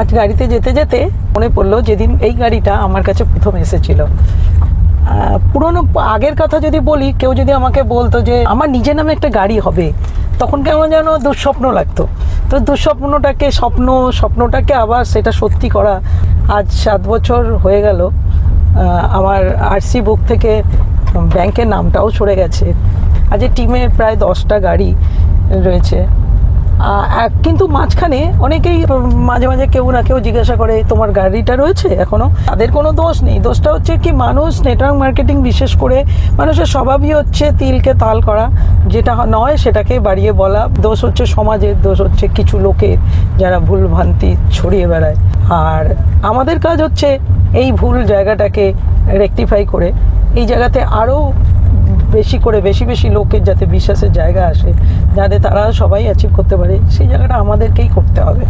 আজ গাড়িতে যেতে যেতে মনে পড়ল যেদিন এই গাড়িটা আমার কাছে প্রথম এসেছিল। পুরনো আগের কথা যদি বলি, কেউ যদি আমাকে বলতো যে আমার নিজের নামে একটা গাড়ি হবে, তখন কেমন যেন দুঃস্বপ্ন লাগতো। তো দুঃস্বপ্নটাকে স্বপ্ন, স্বপ্নটাকে আবার সেটা সত্যি করা আজ সাত বছর হয়ে গেল। আমার আরসি বুক থেকে ব্যাংকের নামটাও সরে গেছে। আজ টিমে প্রায় দশটা গাড়ি রয়েছে। কিন্তু মাঝখানে অনেকেই মাঝে মাঝে কেউ না কেউ জিজ্ঞাসা করে, তোমার গাড়িটা রয়েছে এখনও? তাদের কোনো দোষ নেই। দোষটা হচ্ছে কি, মানুষ নেটওয়ার্ক মার্কেটিং বিশেষ করে মানুষের স্বভাবই হচ্ছে তিলকে তাল করা। যেটা নয় সেটাকে বাড়িয়ে বলা। দোষ হচ্ছে সমাজের, দোষ হচ্ছে কিছু লোকের যারা ভুল ভ্রান্তি ছড়িয়ে বেড়ায়। আর আমাদের কাজ হচ্ছে এই ভুল জায়গাটাকে রেকটিফাই করে। এই জায়গাতে আরও বেশি করে, বেশি বেশি লোকের যাতে বিশ্বাসের জায়গা আসে, যাতে তারা সবাই অ্যাচিভ করতে পারে, সেই জায়গাটা আমাদেরকেই করতে হবে।